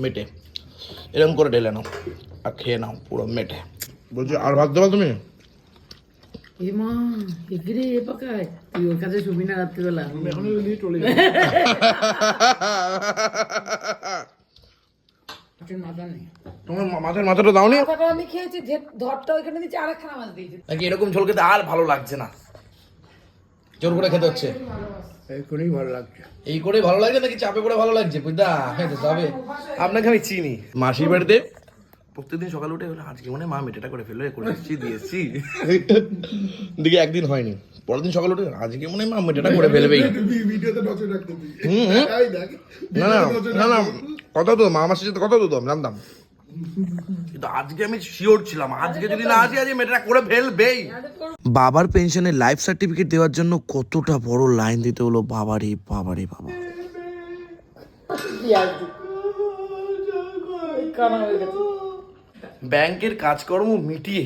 মেটে। এরকম করে ঢেলে নাও আর খেয়ে নাও পুরো মেটে। বলছি আর ভাত দেবা তুমি? তোমার মাছের মাথাটা দাও নি মাথাটা আমি খেয়েছি যে- ধরটা ওইখানে আর একখানা মাছ দিয়েছি। নাকি এরকম ঝোল খেতে আর ভালো লাগছে না। জোর করে খেতে হচ্ছে। এখনই ভালো লাগছে। এই করে ভালো লাগছে নাকি চাপে করে ভালো লাগছে? বুঝদা হ্যাঁ যাবে। আপনাকে আমি চিনি। মাসির বাড়িতে প্রত্যেকদিন সকালে উঠে বলে আজকে মনে মা মেটেটা করে ফেলল এ করে এসেছি দিয়েছি। দিকে একদিন হয়নি। পরের দিন সকালে উঠে আজকে মনে হয় মা মেটেটা করে ফেলবেই। তুই হুম। এই না না না কথা তো মা মাসির সাথে কথা তো আমি জানতাম কিন্তু আজকে আমি শিওর ছিলাম। আজকে যদি না আসি আজকে মেয়েটা করে ফেলবেই। বাবার পেনশনের লাইফ সার্টিফিকেট দেওয়ার জন্য কতটা বড় লাইন দিতে হলো? বাবারে বাবারে বাবা। ব্যাংকের কাজকর্ম মিটিয়ে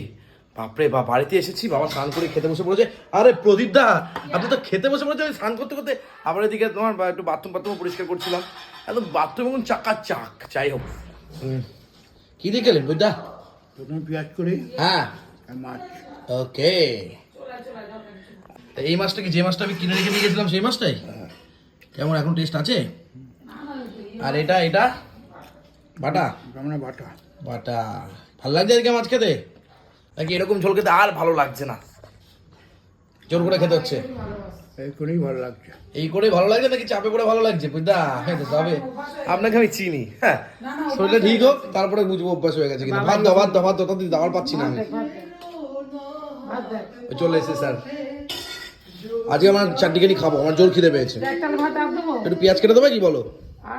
বাপরে বা বাড়িতে এসেছি বাবা স্নান করে খেতে বসে পড়েছে। আরে প্রদীপ দা আপনি তো খেতে বসে পড়েছে আমি স্নান করতে করতে। আবার এদিকে তোমার একটু বাথরুম বাথরুম পরিষ্কার করছিলাম। একদম বাথরুম এখন চাকা চাক যাই হোক। হুম। কি দিয়ে গেলেন বুঝদা প্রথমে পেঁয়াজ করে। হ্যাঁ। মাছ। ওকে। এই মাছটা কি যে মাছটা আমি কিনে রেখে দিয়ে গেছিলাম সেই মাছটাই? কেমন এখন টেস্ট আছে? আর এটা এটা? বাটা? আমরা বাটা। বাটা। ভালো লাগছে আজকে মাছ খেতে? নাকি এরকম ঝোল খেতে আর ভালো লাগছে না? জোর করে খেতে হচ্ছে? এখনই ভালো লাগছে। এই করে ভালো লাগছে নাকি চাপে করে ভালো লাগছে? বুঝদা হ্যাঁ তো যাবে আপনাকে আমি চিনি হ্যাঁ। শরীরটা ঠিক হোক তারপরে বুঝব অভ্যাস হয়ে গেছে কিন্তু ভাত দাও ভাত দাও ভাত দাও তাদের দাওয়ার পাচ্ছি না আমি। চলে এসে স্যার। আজকে আমার চারটিখানি খাব আমার জোর খিদে পেয়েছে। একটা পেঁয়াজ কেটে দেবে কি বলো?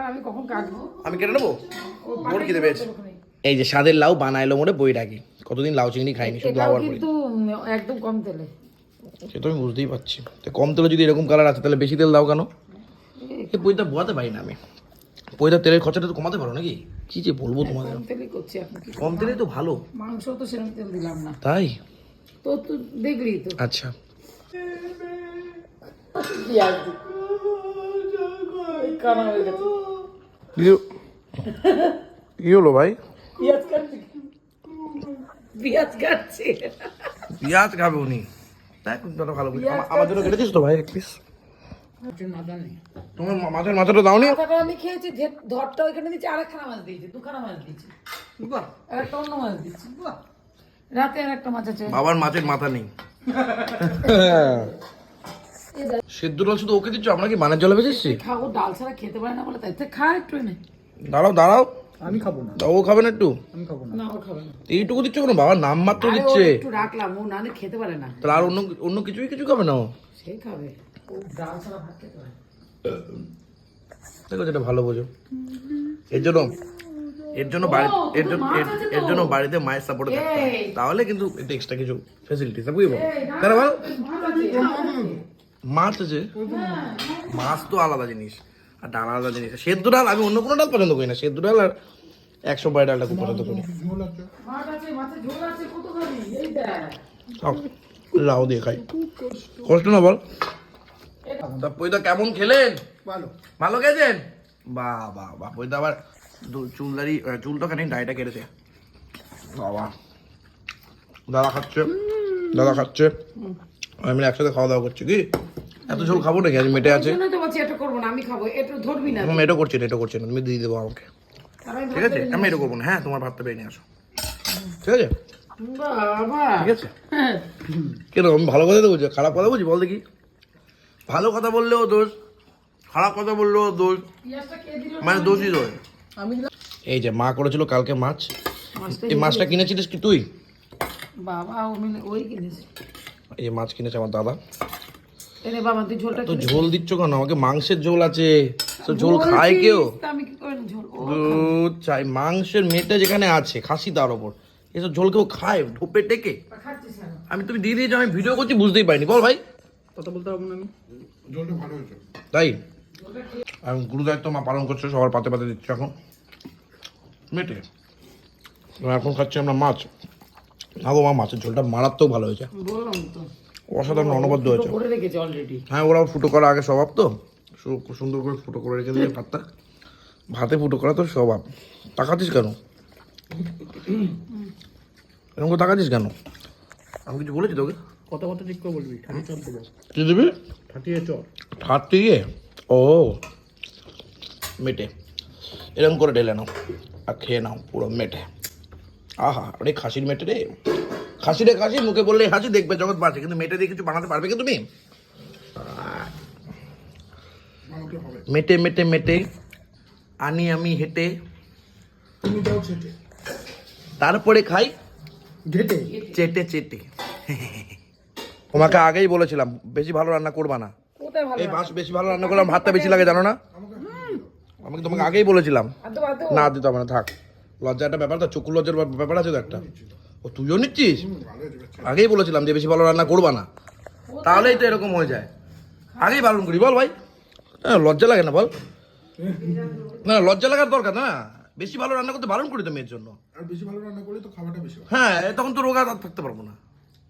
আমি কখন কাটবো? আমি কেটে নেব? জোর খিদে পেয়েছে। এই যে স্বাদের লাউ বানাইলো মোড়ে বই রাখি কতদিন লাউ চিংড়ি খাইনি শুধু লাউ আর একদম কম তেলে। সে তো আমি বুঝতেই পারছি। তো কম তেলে যদি এরকম কালার আছে তাহলে বেশি তেল দাও কেন? এই বইটা বোয়াতে পারি না আমি। বইটা তেলের খরচাটা তো কমাতে পারো নাকি? কি যে বলব তোমাদের? কম তেলই করছি এখন কি কম তেলেই তো ভালো। মাংস তো সেরকম তেল দিলাম না। তাই? তো তুই দেখলি তো। আচ্ছা। হয়ে কি হলো ভাই। পেঁয়াজ কাটছি। পেঁয়াজ কাটছি। পেঁয়াজ খাবে উনি। ভালো করে আমা- আমার জন্য কেটেছিস তো ভাই এক পিস নেই। তোমার মাছের মাথাটা দাও নি মাথাটা আমি খেয়েছি ধরটা ওইখানে মাছ দিয়েছি দুখানা মাছ দিয়েছি। আর একটা অন্য মাছ রাতে আর একটা মাছ আছে। বাবার মাছের মাথা নেই। সেদ্ধ ডাল শুধু ওকে দিচ্ছ? আমরা কি মানের জলে ভেজেছি? খাব ডাল ছাড়া খেতে পারে না বলে তাই। খা একটু এনে দাঁড়াও দাঁড়াও। আমি খাব না। তা ও খাবে না একটু? আমি খাব না। না ও খাবে না। এইটুকু দিচ্ছ কেন? বাবার নাম মাত্র দিচ্ছে। একটু রাখলাম ও নালে খেতে পারে না। তাহলে আর অন্য অন্য কিছুই কিছু খাবে না ও? সে খাবে। ও ডাল ছাড়া ভাত খেতে পারে দেখো যেটা ভালো বোঝো। এর জন্য এর জন্য বাড়ি এর জন্য এর- এর জন্য বাড়িতে মায়ের সাপোর্টে থাকতে তাহলে কিন্তু এটা এক্সট্রা কিছু ফেসিলিটিস বুঝব বল? মাছ আছে মাছ তো আলাদা জিনিস। আর ডাল আলাদা জিনিস। সেদ্ধ ডাল আমি অন্য কোনো ডাল পছন্দ করি না। সেদ্ধ ডাল আর একশো বাই ডালটা খুব পছন্দ করি। লাউ দিয়ে খাই। কষ্ট না বল। তা কেমন খেলেন? ভালো। ভালো খেয়েছেন বাহ বাহ বাহ পয়দা আবার দু- চুলদারি চুল তো খানি ডাইটা কেটেছে বাবা দাদা খাচ্ছে দাদা খাচ্ছে। আমি একসাথে খাওয়া দাওয়া করছি কি? এত ঝোল খাব নাকি? আজ মেটে আছে। তো বলছি এটা করব না আমি খাব। এটা ধরবি না। আমি এটো করছি না এটো করছি না তুমি দিয়ে দেবো আমাকে। ঠিক আছে? আমি এটা করব না। হ্যাঁ তোমার ভাতটা পেয়ে নিয়ে আসো। ঠিক আছে? বাবা। ঠিক আছে? কেন আমি ভালো কথা বলছি খারাপ কথা বলছি বল দেখি। ভালো কথা বললেও দোষ খারাপ কথা বললেও দোষ। মানে দোষই দোষ এই যে মা করেছিল কালকে মাছ। এই মাছটা কিনেছিলিস কি তুই? বাবা ওই কিনেছে। এই মাছ কিনেছে আমার দাদা। এনে বাবা তুই ঝোলটা তো ঝোল দিচ্ছ কেন? আমাকে মাংসের ঝোল আছে। তো ঝোল খায় কেউ? আমি কি করে ঝোল ও দুধ চাই মাংসের মেটে যেখানে আছে খাসি তার ওপর। এসব ঝোল কেউ খায়? ঢোপে টেকে? আমি তুমি দিয়ে দিয়েছ আমি ভিডিও করছি বুঝতেই পারিনি। বল ভাই। কথা বলতে পারব না আমি? জলটা ভালো হয়েছে। তাই? আমি গুরু দায়িত্ব মা পালন করছে সবার পাতে পাতে দিচ্ছে এখন। মেটে। এবার এখন খাচ্ছি আমরা মাছ। না গো মা মাছের ঝোলটা মারাত্মক ভালো হয়েছে। বললাম তো। অসাধারণ অনবদ্য হয়েছে। করে রেখেছে অলরেডি হ্যাঁ ওরা ফুটো করা আগে স্বভাব তো? খুব সুন্দর করে ফুটো করে রেখে দিলে ভাতটা। ভাতে ফুটো করা তো স্বভাব তাকাচ্ছিস কেন? এরকম করে তাকাচ্ছিস কেন? আমি কিছু বলেছি তোকে? কত কত ঠিক করে বলবি কি দিবি? ঠাটিয়ে চর ঠাট্টি গিয়ে ও মেটে। এরকম করে ঢেলে নাও। আর খেয়ে নাও পুরো মেটে। আহা আরে খাসির মেটে রে। খাসি রে খাসি মুখে বললে হাসি দেখবে জগৎ বাঁচে কিন্তু মেটে দিয়ে কিছু বানাতে পারবে কি তুমি? মেটে মেটে মেটে আনি আমি হেঁটে। তুমি তারপরে খাই ঘেটে। চেটে চেটে। তোমাকে আগেই বলেছিলাম বেশি ভালো রান্না করবা না। এই মাছ বেশি ভালো রান্না করলাম ভাতটা বেশি লাগে জানো না? আমি তোমাকে আগেই বলেছিলাম? না দিতে হবে না থাক। লজ্জা একটা ব্যাপার তো চক্ষু লজ্জার ব্যাপার আছে তো একটা। ও তুইও নিচ্ছিস? আগেই বলেছিলাম যে বেশি ভালো রান্না করবা না। তাহলেই তো এরকম হয়ে যায়। আগেই বারণ করি বল ভাই। হ্যাঁ লজ্জা লাগে না বল। না লজ্জা লাগার দরকার না। বেশি ভালো রান্না করতে বারণ করি তো মেয়ের জন্য। আর বেশি ভালো রান্না করলে তো খাবারটা বেশি হ্যাঁ। তখন তো রোগা আর থাকতে পারব না।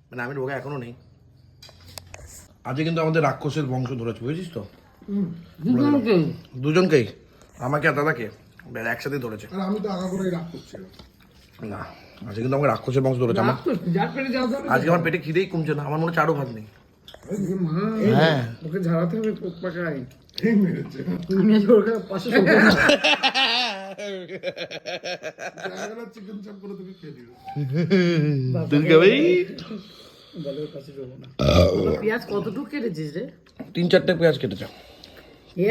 মানে আমি রোগা এখনও নেই। আজকে কিন্তু আমাদের রাক্ষসের বংশ ধরেছে বুঝেছিস তো? দুজনকেই। আমাকে আর দাদাকে। একসাথে ধরেছে। আমি তো আগা রাগ করছিলাম না। আজকে কিন্তু আমাকে রাক্ষসের বংশ ধরেছে আমার আজকে আমার পেটে খিদেই কমছে না আমার মনে হচ্ছে আরও ভাত নেই। হ্যাঁ। ওকে ঝাড়াতে হবে পোক পাকায়। পাশে পাশে তিন চারটে পেঁয়াজ কেটেছে।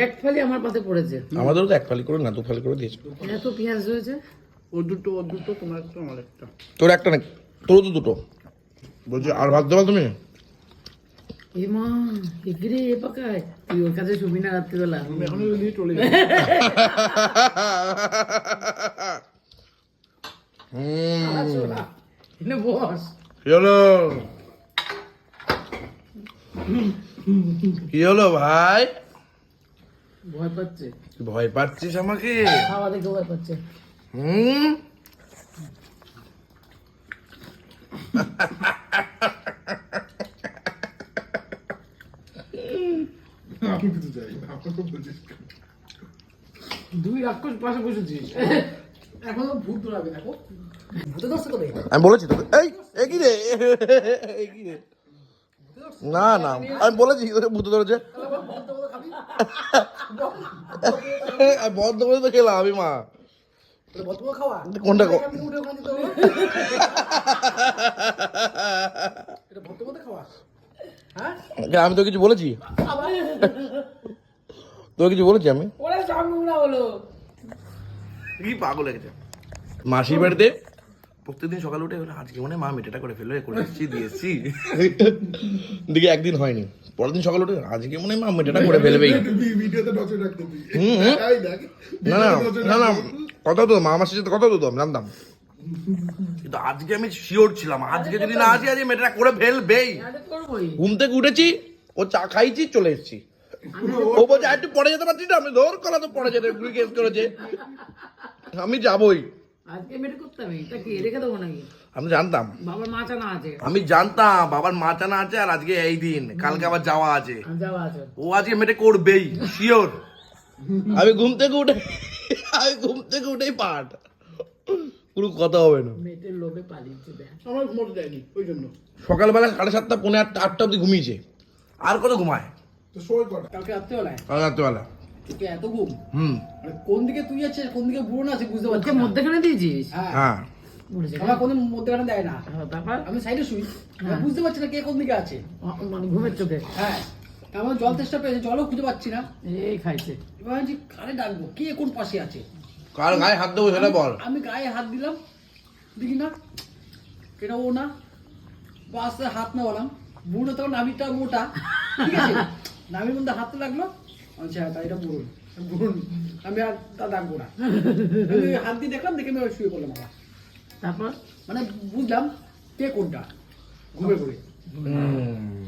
এক ফালি আমার পাতে পড়েছে। আমাদেরও তো এক ফালি করে না দু ফালি করে দিয়েছে। এত পেঁয়াজ হয়েছে ও দুটো ও দুটো তোমার একটা আমার একটা। তোর একটা না তোর তো দুটো। বলছি আর ভাত দেবা তুমি? এ মা এ পাকায়। তুই ওর কাছে শুবি না রাত্রিবেলা। আমি এখন যদি চলে যাব হুম। এনে বস। কি হলো? কি হলো ভাই? ভয় পাচ্ছে। ভয় পাচ্ছিস আমাকে? খাওয়া দেখে ভয় পাচ্ছে। হুম আমি কিছু চাই না আমাকে বলছিস দুই রাক্ষস পাশে বসেছিস। এখন ভূত ধরাবে দেখো। ভূতে দর্শক কবে? আমি বলেছি তোকে। এই এ কি রে? এ কি রে? না না আমি বলেছি তোকে ভূত ধরেছে। আমি বন্ধ করে তো খেলাম আমি মা। কোনটা আমি হ্যাঁ? আমি তো কিছু বলেছি? তোর তোকে কিছু বলেছি আমি? পাগল লেগেছে মাসির বাড়িতে প্রত্যেকদিন সকালে উঠে আজকে মনে মা মেটেটা করে ফেলল করে এসছি দিয়ে এসছি দিকে একদিন হয়নি। পরের দিন সকালে উঠে আজকে মনে মা মেটেটা করে ফেলবেই। দেখ না না না না কথা তো মা আমার সাথে কথা তো আমি জানতাম। কিন্তু আজকে আমি শিওর ছিলাম আজকে যদি না আসি আজকে মেয়েটা করে ফেলবেই। ঘুম থেকে উঠেছি ও চা খাইছি চলে এসেছি। ও বলছে আর একটু পরে যেতে পারছিস না আমি ধর কলা তো পরে যেতে জিজ্ঞেস করেছে। আমি যাবই। আজকে মেরে করতে এটা কি রেখে দেবো নাকি? আমি জানতাম। বাবার মাচা না আছে। আমি জানতাম বাবার মা চানা আছে আর আজকে এই দিন। কালকে আবার যাওয়া আছে। যাওয়া আছে। ও আজকে মেটে করবেই শিওর আমি ঘুম থেকে উঠে আমি ঘুম থেকে উঠেই পাঠ। কোনো কথা হবে না। মেয়েটের লোভে পালিয়েছে আমার মতো দেয়নি ওই জন্য। সকালবেলা সাড়ে সাতটা পৌনে আটটা আটটা অব্দি ঘুমিয়েছে। আর কত ঘুমায়? তো কালকে রাত্রেবেলায়? রাত্রেবেলা তোকে এত ঘুম? হুম। মানে কোন দিকে তুই আছিস? কোন দিকে বুড়ো না আছে বুঝতে পারছি না। মধ্যেখানে দিয়েছিস? হ্যাঁ। হ্যাঁ। আমার কোনো মধ্যখানে দেয় না। হ্যাঁ, তারপর? আমি সাইডে শুই। বুঝতে পারছি না কে কোন দিকে আছে। মানে ঘুমের চোখে। হ্যাঁ। আমার জল তেষ্টা পেয়েছে জলও খুঁজে পাচ্ছি না। এই খাইছে। এবার ভাবছি কারে ডাকবো? কে কোন পাশে আছে? কার গায়ে হাত দেবো সেটা বল। আমি গায়ে হাত দিলাম। দেখি না। এটা ও না? বা আস্তে হাত না বললাম বুড়ো তখন নামিটা মোটা। ঠিক আছে? নামির মধ্যে হাত লাগল। আচ্ছা তাই এটা বলুন। বলুন আমি আর তা ডাকবো না। আমি হাত দিয়ে দেখলাম দেখে আমি ওই শুয়ে পড়লাম তারপর? মানে বুঝলাম কে কোনটা। ঘুরে ঘুরে হুম।